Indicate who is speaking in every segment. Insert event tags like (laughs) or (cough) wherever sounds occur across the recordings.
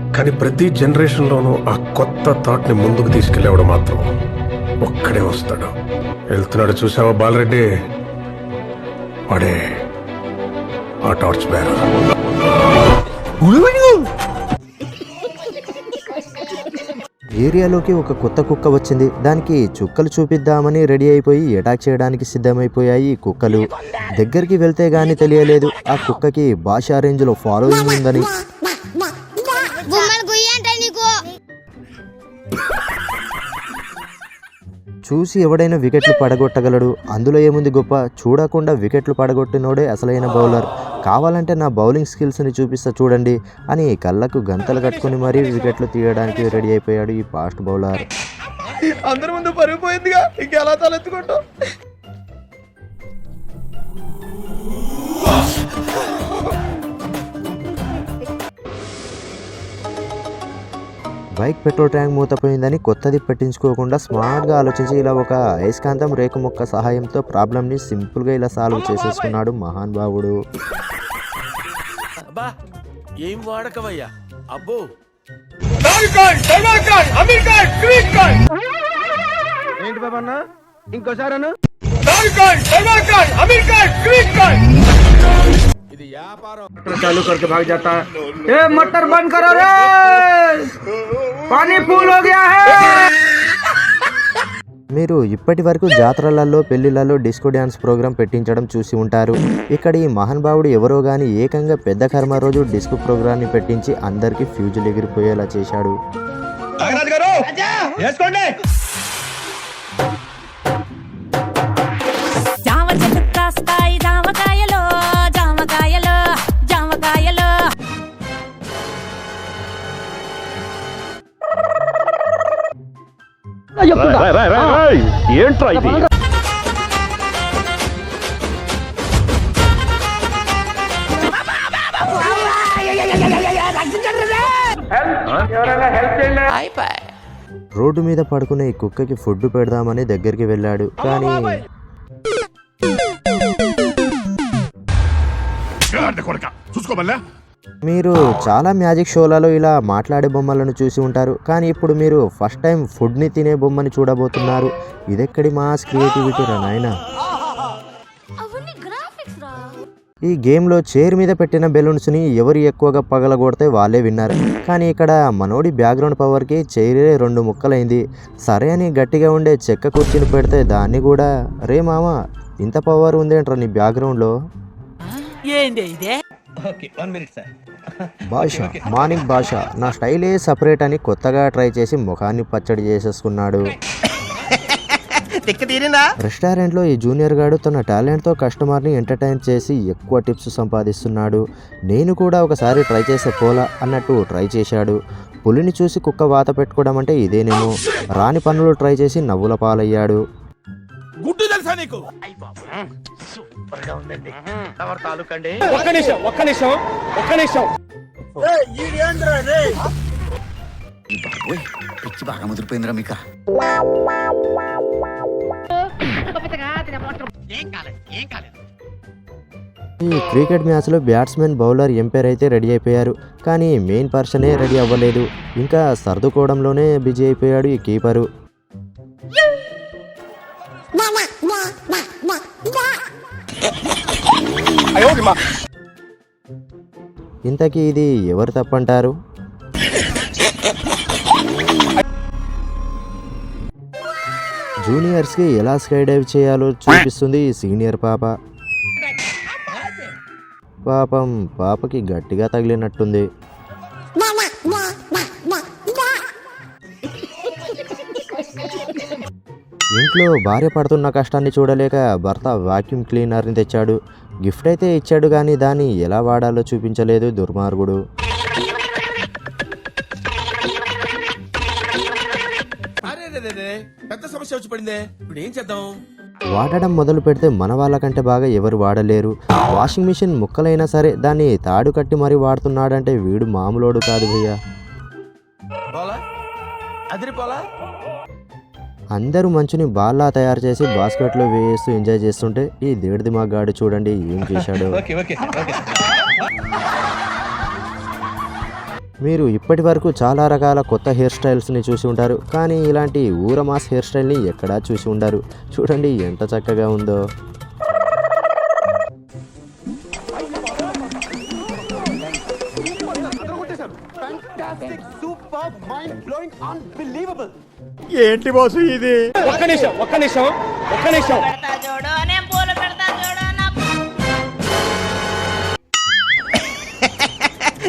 Speaker 1: కానీ ప్రతి జనరేషన్లోనూ ఆ కొత్త థాట్ని ముందుకు తీసుకెళ్ళేవాడు మాత్రం ఒక్కడే వస్తాడు. వెళ్తున్నాడు చూసావా బాలరెడ్డి? వాడే ఆ టార్చ్ బేరర్.
Speaker 2: ఏరియాలోకి ఒక కొత్త కుక్క వచ్చింది. దానికి చుక్కలు చూపిద్దామని రెడీ అయిపోయి అటాక్ చేయడానికి సిద్ధమైపోయాయి ఈ కుక్కలు. దగ్గరికి వెళ్తే గానీ తెలియలేదు. ఆ కుక్కకి భాషా రేంజ్లో ఫాలోయింగ్ ఉందని. చూసి ఎవడైనా వికెట్లు పడగొట్టగలడు? అందులో ఏముంది గొప్ప? చూడకుండా వికెట్లు పడగొట్టినోడే అసలైన బౌలర్. కావాలంటే నా బౌలింగ్ స్కిల్స్ని చూపిస్తా చూడండి అని కళ్ళకు గంతలు కట్టుకుని మరీ వికెట్లు తీయడానికి రెడీ అయిపోయాడు ఈ ఫాస్ట్ బౌలర్.
Speaker 3: అందరి ముందు పరిగిపోయిందిగా. ఇంకెలా తలెత్తుకుంటావు?
Speaker 2: బైక్ పెట్రోల్ ట్యాంక్ మూతపోయిందని కొత్తది పెట్టించుకోకుండా స్మార్ట్గా ఆలోచించి ఇలా ఒక అయస్కాంతం రేకు మొక్క సహాయంతో ప్రాబ్లమ్ని సింపుల్గా ఇలా సాల్వ్ చేసేసుకున్నాడు మహాన్
Speaker 4: అబ్బా ఏం వాడకవయ్యా? అబ్బో.
Speaker 3: ఏంటి బాబా అన్న ఇంకోసారి అన్న
Speaker 4: వ్యాపారం
Speaker 3: चालू करके भाग जाता है ए मटर बंद करो रे पानी फूल हो गया है
Speaker 2: మీరు ఇప్పటి వరకు జాతరలలో పెళ్లిలలో డిస్కో డ్యాన్స్ ప్రోగ్రాం పెట్టించడం చూసి ఉంటారు ఇక్కడ ఈ మహానుభావుడు ఎవరో గాని ఏకంగా పెద్ద కర్మ రోజు డిస్కో ప్రోగ్రాన్ని పెట్టించి అందరికీ ఫ్యూజులు ఎగిరిపోయేలా చేశాడు
Speaker 5: ఏంట్రా ఇది?
Speaker 2: రోడ్డు మీద పడుకునే ఈ కుక్కకి ఫుడ్ పెడదామని దగ్గరికి వెళ్ళాడు కానీ
Speaker 5: చూసుకోమల్లా
Speaker 2: మీరు చాలా మ్యాజిక్ షోలలో ఇలా మాట్లాడే బొమ్మలను చూసి ఉంటారు. కానీ ఇప్పుడు మీరు ఫస్ట్ టైం ఫుడ్ని తినే బొమ్మని చూడబోతున్నారు. ఇదెక్కడి మాస్ క్రియేటివిటీ రా నాయనా?
Speaker 6: అవన్నీ గ్రాఫిక్స్ రా.
Speaker 2: ఈ గేమ్లో చైర్ మీద పెట్టిన బెలూన్స్ని ఎవరు ఎక్కువగా పగలగొడితే వాళ్ళే విన్నారు. కానీ ఇక్కడ మనోడి బ్యాక్గ్రౌండ్ పవర్కి చైరే రెండు ముక్కలైంది. సరే అని గట్టిగా ఉండే చెక్క కుర్చీని పెడితే దాన్ని కూడా రే మామ ఇంత పవర్ ఉందేంట్రా నీ బ్యాక్గ్రౌండ్లో?
Speaker 7: ఏంది ఇదే?
Speaker 3: ఓకే వన్ మినిట్ సార్
Speaker 2: భాష మానిక్ భాష. నా స్టైలే సపరేట్ అని కొత్తగా ట్రై చేసి ముఖాన్ని పచ్చడి చేసేసుకున్నాడు. రెస్టారెంట్లో ఈ జూనియర్ గాడు తన టాలెంట్తో కస్టమర్ని ఎంటర్టైన్ చేసి ఎక్కువ టిప్స్ సంపాదిస్తున్నాడు. నేను కూడా ఒకసారి ట్రై చేసే పోలా అన్నట్టు ట్రై చేశాడు. పులిని చూసి కుక్క వాత పెట్టుకోవడం అంటే ఇదేనేమో రాని పనులు ట్రై చేసి నవ్వుల పాలయ్యాడు.
Speaker 4: గుడ్డు తెలుసా నీకు?
Speaker 3: తాలూకండి ఒక్క నిమిషం ఒక్క నిమిషం ఒక్క నిమిషం.
Speaker 8: పిచ్చి బాగా ముదిరిపోయిందిరా మీకా.
Speaker 2: ఈ క్రికెట్ మ్యాచ్లో బ్యాట్స్మెన్ బౌలర్ ఎంపైర్ అయితే రెడీ అయిపోయారు. కానీ మెయిన్ పర్సనే రెడీ అవ్వలేదు. ఇంకా సర్దుకోవడంలోనే బిజీ అయిపోయాడు ఈ కీపరు. ఇంతకీ ఇది ఎవరు తప్పంటారు? జూనియర్స్కి ఎలా స్కై డైవ్ చేయాలో చూపిస్తుంది సీనియర్ పాప. పాపం పాపకి గట్టిగా తగిలినట్టుంది. ఇంట్లో భార్య పడుతున్న కష్టాన్ని చూడలేక భర్త వాక్యూమ్ క్లీనర్ని తెచ్చాడు. గిఫ్ట్ అయితే ఇచ్చాడు కానీ దాన్ని ఎలా వాడాలో చూపించలేదు దుర్మార్గుడు.
Speaker 4: అరే రే, రే, రే. పెద్ద సమస్య వచ్చి పడిందే. ఇప్పుడు ఏం చేద్దాం?
Speaker 2: వాడడం మొదలు పెడితే మన వాళ్ళకంటే బాగా ఎవరు వాడలేరు. వాషింగ్ మిషన్ ముక్కలైనా సరే దాన్ని తాడు కట్టి మరీ వాడుతున్నాడంటే వీడు మామూలోడు కాదు భయ్యా.
Speaker 4: పోలా? అదిరిపోలా?
Speaker 2: అందరూ మంచుని బాల్లా తయారు చేసి బాస్కెట్లో వేస్తూ ఎంజాయ్ చేస్తుంటే ఈ దేడిది మగాడు చూడండి ఏం చేశాడు. (laughs)
Speaker 3: Okay okay okay.
Speaker 2: మీరు ఇప్పటి వరకు చాలా రకాల కొత్త హెయిర్ స్టైల్స్ని చూసి ఉంటారు కానీ ఇలాంటి ఊరమాస్ హెయిర్ స్టైల్ని ఎక్కడా చూసి ఉండరు. చూడండి ఎంత చక్కగా ఉందో.
Speaker 3: ఏంటి బాసు ఇది? ఒక్క నిమిషం ఒక్క నిమిషం ఒక్క నిమిషం.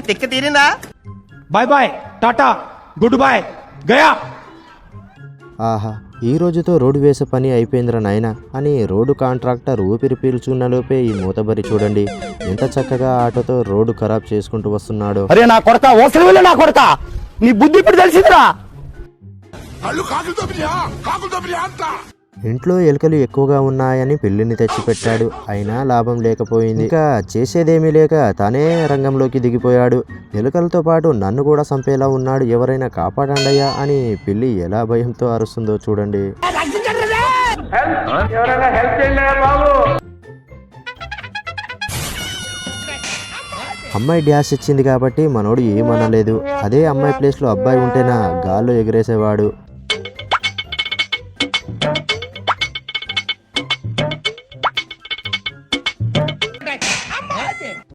Speaker 3: తిక్క తీరిందా? Bye bye tata good bye Gaya.
Speaker 2: ఆహా ఈ రోజుతో రోడ్డు వేసే పని అయిపోయిందిరా నాయన. అని రోడ్డు కాంట్రాక్టర్ ఊపిరి పీల్చుకున్న లోపే ఈ మూతబరి చూడండి. ఎంత చక్కగా ఆటోతో రోడ్డు ఖరాబ్ చేసుకుంటూ వస్తున్నాడో.
Speaker 3: అరే నా కొడక ఓసలి నా కొడక. నీ బుద్ధి ఇప్పుడు తెలిసిందిరా.
Speaker 5: కళ్ళు కాకులు కాకులు అంతా.
Speaker 2: ఇంట్లో ఎలుకలు ఎక్కువగా ఉన్నాయని పిల్లిని తెచ్చిపెట్టాడు. అయినా లాభం లేకపోయింది. ఇంకా చేసేదేమీ లేక తనే రంగంలోకి దిగిపోయాడు. ఎలుకలతో పాటు నన్ను కూడా చంపేలా ఉన్నాడు. ఎవరైనా కాపాడండయ్యా అని పిల్లి ఎలా భయంతో అరుస్తుందో చూడండి. అమ్మాయి డ్యాష్ ఇచ్చింది కాబట్టి మనోడు ఏమనలేదు. అదే అమ్మాయి ప్లేస్లో అబ్బాయి ఉంటేనా గాల్లో ఎగిరేసేవాడు.